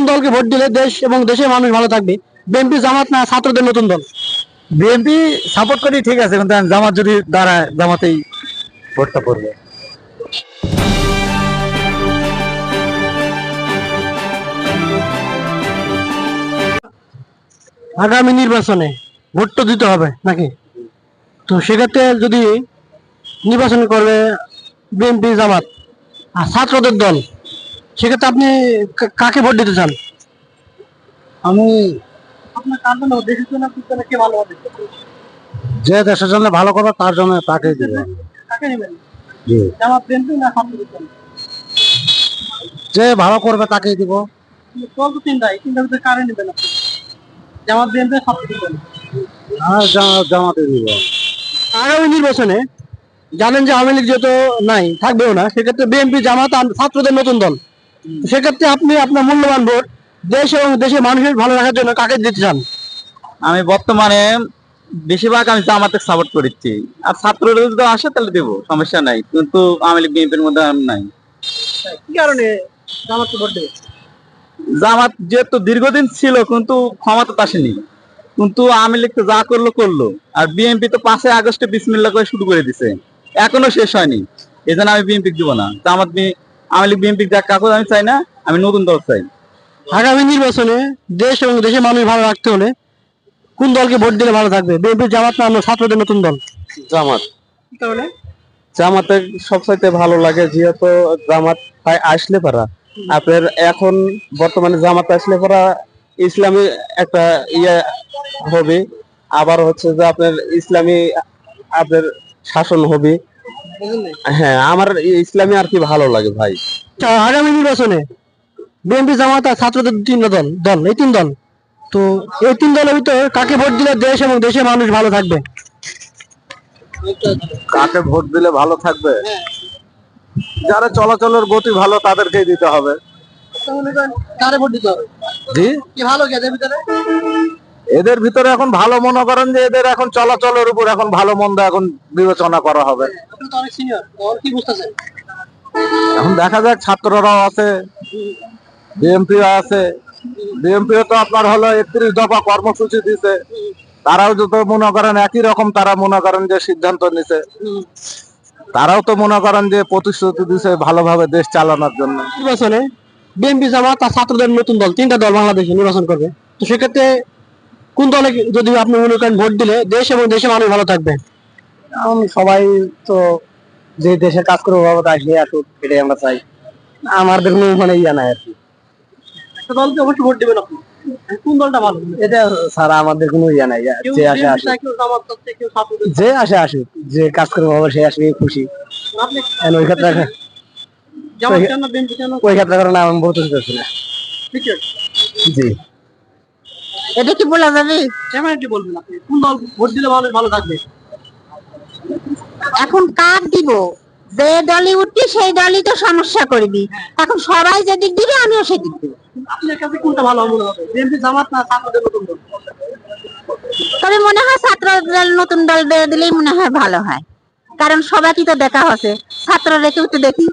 কোন দলকে ভোট দিলে দেশ এবং দেশের মানুষ ভালো থাকবে। বিএনপি জামাত না ছাত্রদের নতুন দল? বিএনপি সাপোর্ট করি ঠিক আছে কিন্তু জামাত যদি দাঁড়ায় জামাতেই ভোটটা পড়বে। আগামী নির্বাচনে ভোট তো দিতে হবে নাকি? তো সেক্ষেত্রে যদি নির্বাচন করবে বিএনপি জামাত আর ছাত্রদের দল সেক্ষেত্রে আপনি কাকে ভোট দিতে চান? আমি যে দেশের জন্য ভালো করবে তার জন্য তাকে দিব যে ভালো করবে তাকেই দিব। জামাত দিব। আগামী নির্বাচনে জানেন যে আওয়ামী লীগ যেহেতু নাই থাকবেও না সেক্ষেত্রে বিএনপি জামাত ছাত্রদের নতুন দল। সেক্ষেত্রে আপনি আপনার মূল্যবান ভোট দেশ এবং দেশের মানুষের ভালো রাখার জন্য কাকে দিতে চান? আমি বর্তমানে বেশিরভাগ আমি জামাতে সাপোর্ট করছি আর ছাত্ররা যদি আসে তাহলে দেবো সমস্যা নাই। কিন্তু আওয়ামী লীগ বিএনপির মধ্যে আমি নাই। কি কারণে জামাতকে ভোট দেবে জামাত যেহেতু দীর্ঘদিন ছিল কিন্তু ক্ষমতা আসেনি। কিন্তু আওয়ামী লীগ তো যা করল করল। আর বিএনপি তো পাঁচই আগস্টে বিসমিল্লা করে শুরু করে দিছে। এখনও শেষ হয়নি। এই জন্য আমি বিএনপি দিব না। জামাত আওয়ামী লীগ বিএনপি যা কাগজ আমি চাই না আমি নতুন দল চাই। আগামী নির্বাচনে দেশ এবং দেশের মানুষ ভালো রাখতে হলে কোন দলকে ভোট দিলে ভালো থাকবে? বিএনপি জামাত না আমরা ছাত্রদের নতুন দল? জামাত। কারণে জামাতে সবচাইতে ভালো লাগে যেহেতু জামাত আসলে পারা। আপনার এখন বর্তমানে জামাত আসলে পারা ইসলামী একটা ইয়ে হবে। আবার হচ্ছে যে আপনার ইসলামী আপনার শাসন হবে। হ্যাঁ আমার ইসলামী আর কি ভালো লাগে ভাই। আচ্ছা, আগামী নির্বাচনে বিএনপি জামাত আর ছাত্রদের তিন দল দল এই তিন দল। তো এই তিন দলের ভিতরে কাকে ভোট দিলে দেশ এবং দেশের মানুষ ভালো থাকবে? কাকে ভোট দিলে ভালো থাকবে? যারা চলাচলের গতি ভালো তাদেরকেই দিতে হবে। কারে ভোট দিতে হবে? জি? কি ভালো কি এদের ভিতরে? এদের ভিতরে এখন ভালো মনে করেন যে এদের এখন চলাচলের উপর এখন ভালো মন্দ এখন বিবেচনা করা হবে। আপনি তো অনেক সিনিয়র কি বুঝতেছেন এখন দেখা যাক ছাত্ররাও আছে বিএমপিও আছে। বিএমপিও তো আপনার হলো একত্রিশ দফা কর্মসূচি দিছে। তারাও যত মনে করেন একই রকম তারা মনে করেন যে সিদ্ধান্ত নিছে। তারাও তো মনে করেন যে প্রতিশ্রুতি দিছে ভালোভাবে দেশ চালানোর জন্য। নির্বাচনে বিএনপি জামাত আর ছাত্রদের নতুন দল তিনটা দল বাংলাদেশে নির্বাচন করবে। তো সেক্ষেত্রে কোন দলে যদি আপনি মনে করেন ভোট দিলে দেশ এবং দেশের মানুষ ভালো থাকবে? এখন সবাই তো যে দেশে কাজ করে বাবা আসলে আসুক এটাই আমরা চাই। আমাদের কোনো মানে ইয়া নাই আর কি। একটা দলকে অবশ্যই ভোট দিবেন আপনি। কোন দলটা ভালো? এটা ছাড়া আমাদের কোনো ইয়া নাই। যে আসে আসুক। যে আসে আসুক যে কাজ করে বাবা সে আসবে খুশি। ওই ক্ষেত্রে ওই ক্ষেত্রে কারণে আমি না। জি। এটা কি বলা যাবে? কেমন একটি বলবেন আপনি। কোন দল ভোট দিলে ভালো ভালো থাকবে? এখন কার দিব? যে দলই উঠবি সেই দলই তো সমস্যা করবি। এখন সবাই যেদিক দিবে আমিও সেদিক দিব। আপনার কাছে কোনটা ভালো মনে হবে? বিএনপি জামাত না ছাত্রদের নতুন দল। তবে মনে হয় ছাত্র নতুন দল দিয়ে দিলেই মনে হয় ভালো হয়। কারণ সবাইকে তো দেখা হচ্ছে। ছাত্ররা কেউ তো দেখি।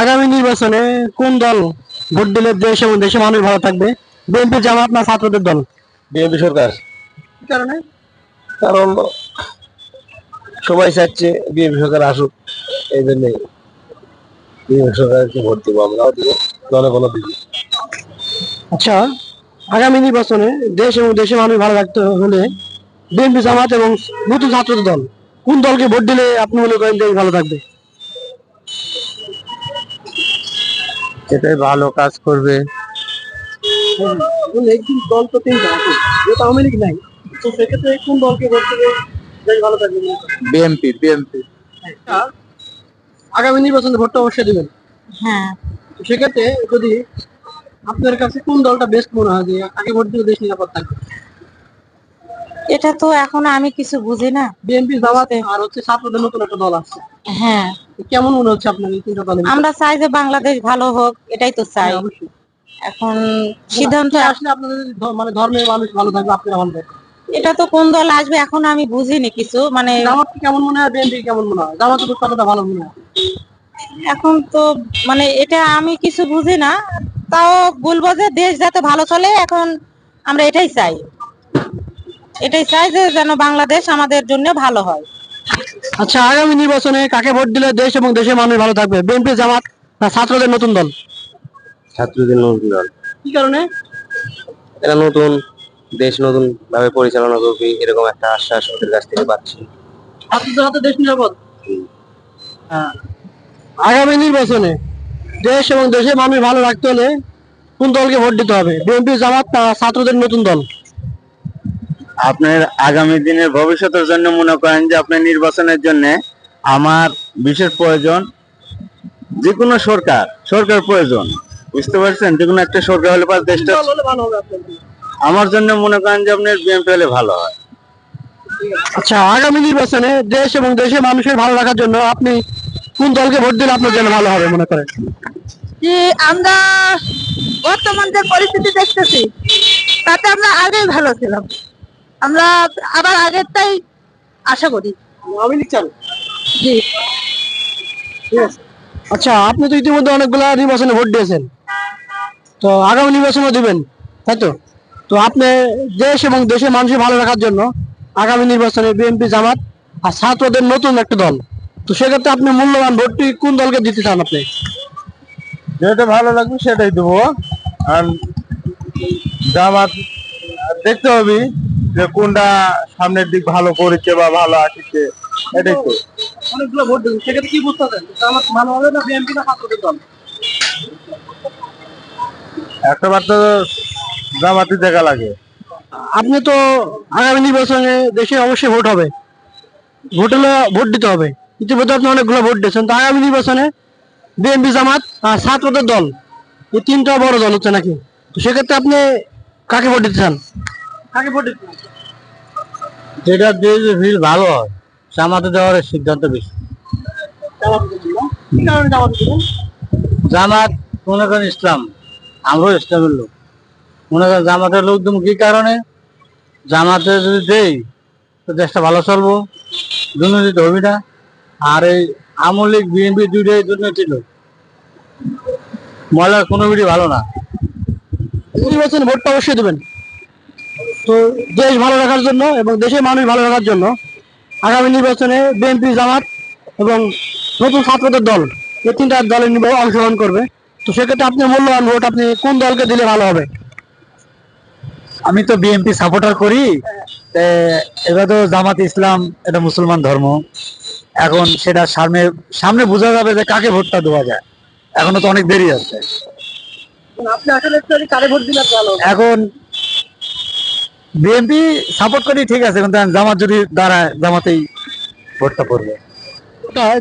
আগামী নির্বাচনে কোন দল ভোট দিলে দেশ এবং দেশের মানুষ ভালো থাকবে? বিএনপি জামাত না ছাত্রদের দল? বিএনপি সরকার। কারণে? কারণ সবাই চাচ্ছে বিএনপি সরকার আসুক এই জন্যই বিএনপি সরকারকে ভোট দিব আমরাও দিব জনগণও দিব। আচ্ছা আগামী নির্বাচনে দেশ এবং দেশের মানুষ ভালো রাখতে হলে বিএনপি জামাত এবং নতুন ছাত্রদের দল কোন দলকে ভোট দিলে আপনি মনে করেন দেশ ভালো থাকবে? এটাই ভালো কাজ করবে। একদিন দল তো তিনটা আছে যেহেতু আওয়ামী লীগ নাই তো সেক্ষেত্রে কোন দলকে ভোট দিলে ভালো থাকবে মনে করেন? BNP BNP. আগামী নির্বাচনে ভোটটা অবশ্যই দিবেন। হ্যাঁ। সেক্ষেত্রে যদি আপনার কাছে কোন দলটা বেস্ট মনে হয় যে আগে ভোট দিলে দেশ নিরাপদ থাকবে? এটা তো এখন আমি কিছু বুঝি না। বিএনপি জামাত আর হচ্ছে ছাত্রদের নতুন একটা দল আছে হ্যাঁ। কেমন মনে হচ্ছে আপনার এই তিনটা দলের আমরা চাই যে বাংলাদেশ ভালো হোক এটাই তো চাই। হ্যাঁ, অবশ্যই। এখন সিদ্ধান্ত কে আসলে আপনাদের মানে ধর্মের মানুষ ভালো থাকবে আপনারা ভালো থাকবে এটা তো কোন দল আসবে এখন আমি বুঝিনি কিছু মানে জামাত কেমন মনে হয়? বিএনপি কেমন মনে হয়? জামাত তো কথাটা ভালো মনে হয়? এখন তো মানে এটা আমি কিছু বুঝি না তাও বলব যে দেশ যাতে ভালো চলে এখন আমরা এটাই চাই। এটাই চাই যে যেন বাংলাদেশ আমাদের জন্য ভালো হয়। আচ্ছা আগামী নির্বাচনে কাকে ভোট দিলে দেশ এবং দেশের মানুষ ভালো থাকবে? বিএনপি জামাত না ছাত্রদের নতুন দল? ছাত্রদের নতুন দল। কি কারণে? এরা নতুন। দেশ নতুন ভাবে পরিচালনা করবে এরকম একটা আশ্বাস ওদের কাছ থেকে পাচ্ছি। ছাত্রদের হাতে দেশ নিরাপদ? হ্যাঁ। আগামী নির্বাচনে দেশ এবং দেশের মানুষ ভালো রাখতে হলে কোন দলকে ভোট দিতে হবে? বিএনপি জামাত না ছাত্রদের নতুন দল? আপনার আগামী দিনের ভবিষ্যতের জন্য মনে করেন যে আপনার নির্বাচনের জন্য আমার বিশেষ প্রয়োজন যে কোনো সরকার সরকার প্রয়োজন। বুঝতে পারছেন? যে কোনো একটা সরকার হলে পারে দেশটা আমার জন্য মনে করেন যে আপনার বিএনপি হলে ভালো হয়। আচ্ছা আগামী নির্বাচনে দেশ এবং দেশের মানুষের ভালো রাখার জন্য আপনি কোন দলকে ভোট দিলে আপনার জন্য ভালো হবে মনে করেন? যে আমরা বর্তমান যে পরিস্থিতি দেখতেছি তাতে আমরা আগেই ভালো ছিলাম। আমরা আবার আগেরটাই আশা করি। আমি লিখছেন জি। আচ্ছা আপনি তো ইতিমধ্যে অনেকগুলা নির্বাচনে ভোট দিয়েছেন। তো আগামী নির্বাচনও দিবেন তাই তো? তো আপনি দেশ এবং দেশের মানুষের ভালো রাখার জন্য আগামী নির্বাচনে বিএনপি জামাত আর ছাত্রদের নতুন একটা দল। তো সেক্ষেত্রে আপনি মূল্যবান ভোটটি কোন দলকে দিতে চান আপনি? যেটা ভালো লাগবে সেটাই দেবো। আর জামাত দেখতে হবে যে কোনটা সামনের দিক ভালো করেছে বা ভালো আসছে এটাই তো। অনেকগুলো ভোট দেবেন সেক্ষেত্রে কি বুঝতে পারছেন? জামাত ভালো হবে না বিএনপি না ছাত্রদের দল? একটা বার তো জামাতি দেখা লাগে। আপনি তো আগামী নির্বাচনে দেশে অবশ্যই ভোট হবে। ভোট হলে ভোট দিতে হবে। ইতিমধ্যে আপনি অনেকগুলো ভোট দিয়েছেন। তো আগামী নির্বাচনে বিএনপি জামাত আর ছাত্রদের দল এই তিনটা বড় দল হচ্ছে নাকি? তো সেক্ষেত্রে আপনি কাকে ভোট দিতে চান? কাকে ভোট দিতে যেটা দেশ ফিল ভালো হয় জামাতে দেওয়ার সিদ্ধান্ত বেশি। জামাত মনে করেন ইসলাম আমরাও ইসলামের লোক। মনে করেন জামাতের লোক তুমি কি কারণে? জামাতে যদি দেই, তো দেশটা ভালো চলবো। দুর্নীতি তো হবি না। আর এই আওয়ামী লীগ, বিএনপি দুইটাই দুর্নীতি লোক। ময়লার কোনো বিড়ি ভালো না। নির্বাচনে ভোটটা অবশ্যই দেবেন। তো দেশ ভালো রাখার জন্য এবং দেশের মানুষ ভালো রাখার জন্য আগামী নির্বাচনে বিএনপি, জামাত এবং নতুন ছাত্রদের দল, এই তিনটা দলের অংশগ্রহণ করবে। তো সেক্ষেত্রে আপনি মূল্যবান ভোট আপনি কোন দলকে দিলে ভালো হবে? আমি তো বিএনপি সাপোর্টার করি এবার তো জামাত ইসলাম এটা মুসলমান ধর্ম। এখন সেটা সামনে সামনে বোঝা যাবে যে কাকে ভোটটা দেওয়া যায়। এখনও তো অনেক দেরি আছে। আপনি আসলে কারে ভোট দিলে ভালো এখন বিএনপি সাপোর্ট করি ঠিক আছে কিন্তু জামাত যদি দাঁড়ায় জামাতেই ভোটটা পড়বে।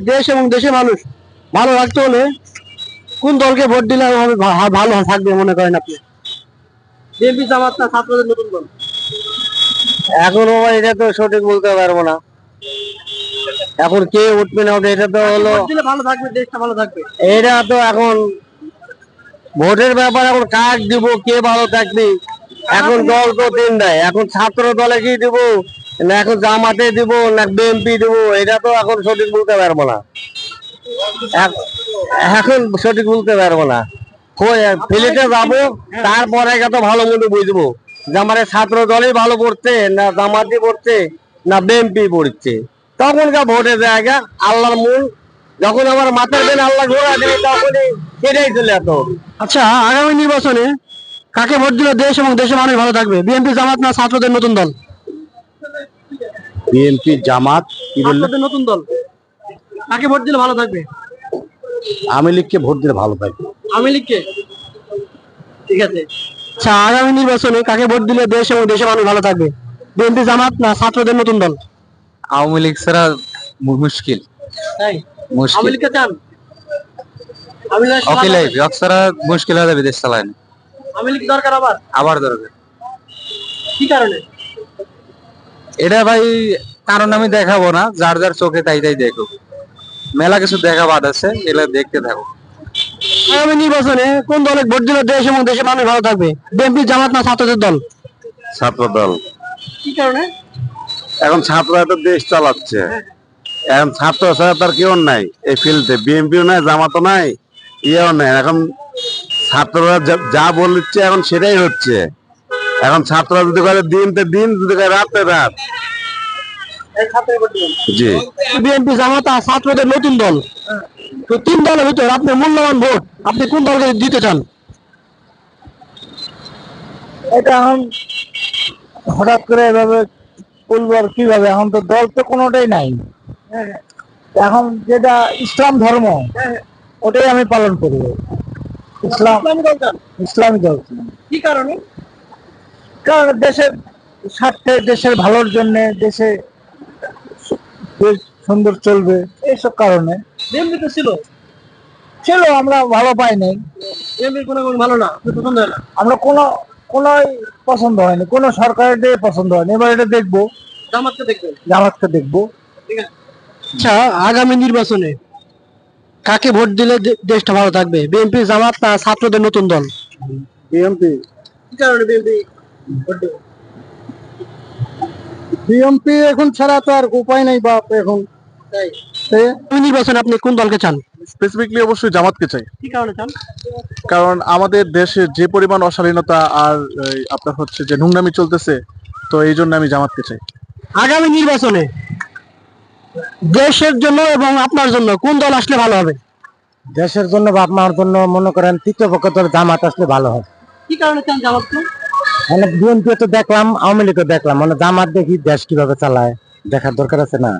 দেশ এবং দেশের মানুষ ভালো রাখতে হলে কোন দলকে ভোট দিলে ভালো থাকবে মনে করেন আপনি? বিএনপি জামাত না ছাত্রদের নতুন দল। এখন বাবা এটা তো সঠিক বলতে পারব না। এখন কে উঠবে না উঠবে এটা তো হলো ভালো থাকবে দেশটা ভালো থাকবে। এটা তো এখন ভোটের ব্যাপার এখন কাক দিব কে ভালো থাকবে? এখন দল তো তিনটাই এখন ছাত্র দলে কি দিব না এখন জামাতে দিব না বিএনপি দিব এটা তো এখন সঠিক বলতে পারব না। এখ- এখন সঠিক বলতে পারব না। যাব তারপরে ভালো মন্দ বুঝব। যে আমার ছাত্র দলই ভালো পড়ছে না জামাতি পড়ছে না বিএনপি পড়ছে তখনকার ভোটের জায়গা আল্লাহর মূল। যখন আমার মাথার বেন আল্লাহ ঘোরা তখনই সেটাই চলে যেত আচ্ছা আগামী নির্বাচনে কাকে ভোট দিলে দেশ এবং দেশের মানুষ ভালো থাকবে? বিএনপি জামাত না ছাত্রদের নতুন দল? বিএনপি জামাত কি ছাত্রদের নতুন দল। কাকে ভোট দিলে ভালো থাকবে? আমি লীগকে ভোট দিলে ভালো থাকবে। আমি লিখকে ঠিক আছে। আচ্ছা আগামী নির্বাচনে কাকে ভোট দিলে দেশ এবং দেশের মানুষ ভালো থাকবে? বিএনপি জামাত না ছাত্রদের নতুন দল? আওয়ামী লীগ ছাড়া মুশকিল। তাই? আমি মুশকিল চান? আমি অকিল ছাড়া মুশকিল হয়ে যাবে দেশ চালায় না। আমি লিখ দরকার আবার? আবার দরকার। কি কারণে? এটা ভাই কারণ আমি দেখাবো না যার যার চোখে তাই তাই দেখো মেলা কিছু দেখা বাদ আছে এগুলো দেখতে থাকো আগামী নির্বাচনে কোন দলে ভোট দিলে দেশ এবং দেশের মানুষ ভালো থাকবে? বিএনপি জামাত না ছাত্রদের দল? ছাত্র দল। কি কারণে? এখন ছাত্ররা তো দেশ চালাচ্ছে। এখন ছাত্র ছাড়া তার কেউ নাই এই ফিল্ডে। বিএনপিও নাই জামাতও নাই ইয়েও নাই। এখন ছাত্ররা যা- বলছে এখন সেটাই হচ্ছে। এখন ছাত্ররা যদি করে দিন তো দিন যদি করে রাত তো রাত জি। বিএনপি জামাত আর ছাত্রদের নতুন দল? তিন দলের ভিতর আপনি মূল্যবান ভোট আপনি কোন দলকে দিতে চান? এটা এখন হঠাৎ করে এভাবে বলব আর কীভাবে? এখন তো দল তো কোনোটাই নাই। এখন যেটা ইসলাম ধর্ম ওটাই আমি পালন করব ইসলাম ইসলামী দল কি কারণে? কারণ দেশের স্বার্থে দেশের ভালোর জন্য দেশে দেশ সুন্দর চলবে এইসব কারণে। বিএনপি তো ছিল। ছিল আমরা ভালো পাই নাই। বিএনপি কোনো ভালো না পছন্দ হয় না। আমরা কোনো কোনোই পছন্দ হয়নি। কোনো সরকারের দিয়ে পছন্দ হয়নি। এবার এটা দেখব। জামাতকে দেখবেন জামাতকে দেখব। আচ্ছা আগামী নির্বাচনে কাকে ভোট দিলে দে- দেশটা ভালো থাকবে? বিএনপি জামাত না ছাত্রদের নতুন দল? বিএমপি কি কারণে বিএনপি ভোট দেবে? বিএমপি এখন ছাড়া তো আর উপায় নাই বাপ এখন। তাই? নির্বাচনে আপনি কোন দলকে চান? স্পেসিফিকলি অবশ্যই জামাতকে চাই। কি কারণে চান? কারণ আমাদের দেশে যে পরিমাণ অশালীনতা আর আপনার হচ্ছে যে নোংরামি চলতেছে তো এই জন্য আমি জামাতকে চাই। আগামী নির্বাচনে দেশের জন্য এবং আপনার জন্য কোন দল আসলে ভালো হবে? দেশের জন্য বাপ মার জন্য মনে করেন তৃতীয় পক্ষ তোর জামাত আসলে ভালো হয় কি কারণে চান জামাতকে? মানে বিএনপি তো দেখলাম আওয়ামী লীগও দেখলাম। মানে জামাত দেখি দেশ কীভাবে চালায় দেখার দরকার আছে না।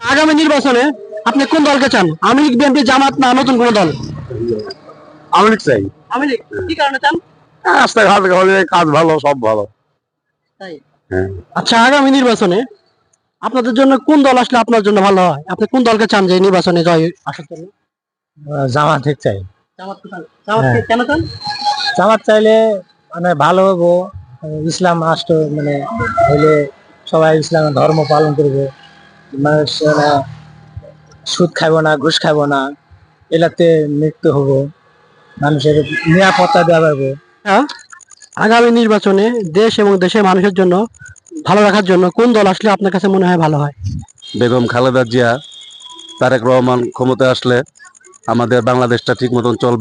আগামী নির্বাচনে আপনি কোন দলকে চান? আওয়ামী লীগ বিএনপি জামাত না নতুন কোন দল? আমি চাই। আওয়ামী লীগ। কি কারণে চান? রাস্তাঘাট হলে কাজ ভালো সব ভালো। তাই? হ্যাঁ। আচ্ছা আগামী নির্বাচনে আপনাদের জন্য কোন দল আসলে আপনার জন্য ভালো হয়? আপনি কোন দলকে চান যে নির্বাচনে জয় আসার জন্য? জামাত ঠিক চাই। কেন চান? জামাত চাইলে মানে ভালো হব ইসলাম রাষ্ট্র মানে হইলে সবাই ইসলামের ধর্ম পালন করবে। মানুষ মানে সুদ খাইব না ঘুষ খাইব না এলাতে মৃত্যু হব মানুষের নিরাপত্তা দেওয়া পারব হ্যাঁ? আগামী নির্বাচনে দেশ এবং দেশের মানুষের জন্য ভালো রাখার জন্য কোন দল আসলে আপনার কাছে মনে হয় ভালো হয়? বেগম খালেদা জিয়া তারেক রহমান ক্ষমতায় আসলে আমাদের বাংলাদেশটা ঠিক মতন চলবে।